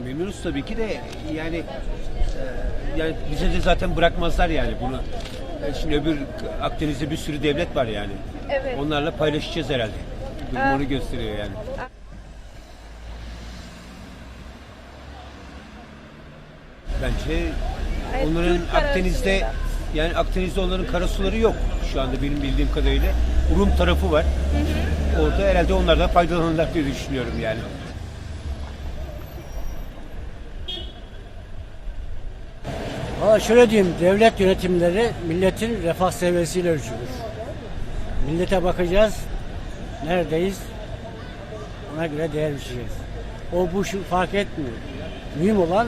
Ya memnunuz tabii ki de yani e, yani bize de zaten bırakmazlar yani bunu. E, Şimdi öbür Akdeniz'de bir sürü devlet var yani. Evet. Onlarla paylaşacağız herhalde. Durum Evet. onu gösteriyor yani. Bence Evet, onların Türk Akdeniz'de karasında. yani Akdeniz'de onların karasuları yok şu anda benim bildiğim kadarıyla. Rum tarafı var. Orada herhalde onlardan faydalanırlar diye düşünüyorum yani. Valla şöyle diyeyim, devlet yönetimleri milletin refah seviyesiyle ölçülür. Millete bakacağız, neredeyiz, ona göre değer biçeceğiz. O bu şu fark etmiyor. Mühim olan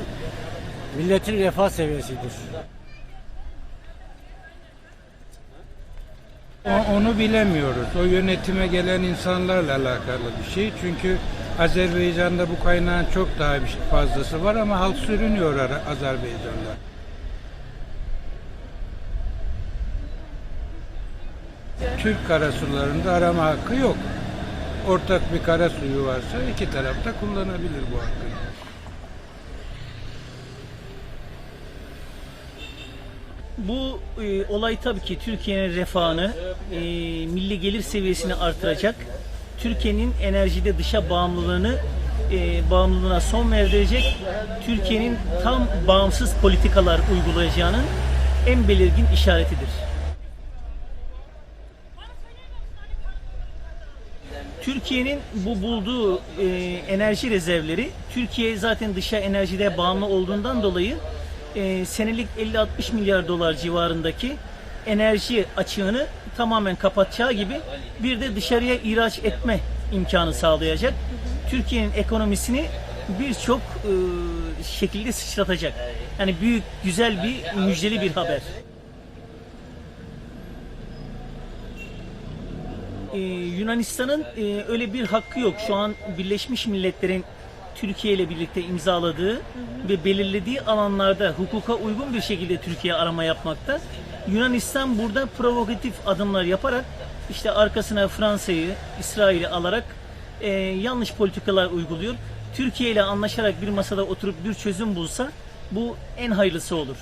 milletin refah seviyesidir. O- Onu bilemiyoruz. O yönetime gelen insanlarla alakalı bir şey. Çünkü Azerbaycan'da bu kaynağın çok daha bir fazlası var ama halk sürünüyor Azerbaycan'da. Türk karasularında arama hakkı yok. Ortak bir kara suyu varsa iki taraf da kullanabilir bu hakkı. Bu e, olay tabii ki Türkiye'nin refahını, e, milli gelir seviyesini artıracak. Türkiye'nin enerjide dışa bağımlılığını e, bağımlılığına son verdirecek. Türkiye'nin tam bağımsız politikalar uygulayacağının en belirgin işaretidir. Türkiye'nin bu bulduğu e, enerji rezervleri Türkiye zaten dışa enerjide bağımlı olduğundan dolayı e, senelik 50-60 milyar dolar civarındaki enerji açığını tamamen kapatacağı gibi bir de dışarıya ihraç etme imkanı sağlayacak. Türkiye'nin ekonomisini birçok e, şekilde sıçratacak. Yani büyük, güzel bir, müjdeli bir haber. Ee, Yunanistan'ın e, öyle bir hakkı yok. Şu an Birleşmiş Milletler'in Türkiye ile birlikte imzaladığı ve belirlediği alanlarda hukuka uygun bir şekilde Türkiye arama yapmakta. Yunanistan burada provokatif adımlar yaparak işte arkasına Fransa'yı, İsrail'i alarak e, yanlış politikalar uyguluyor. Türkiye ile anlaşarak bir masada oturup bir çözüm bulsa bu en hayırlısı olur.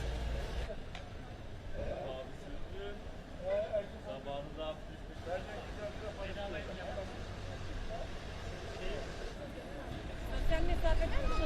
Sacramento.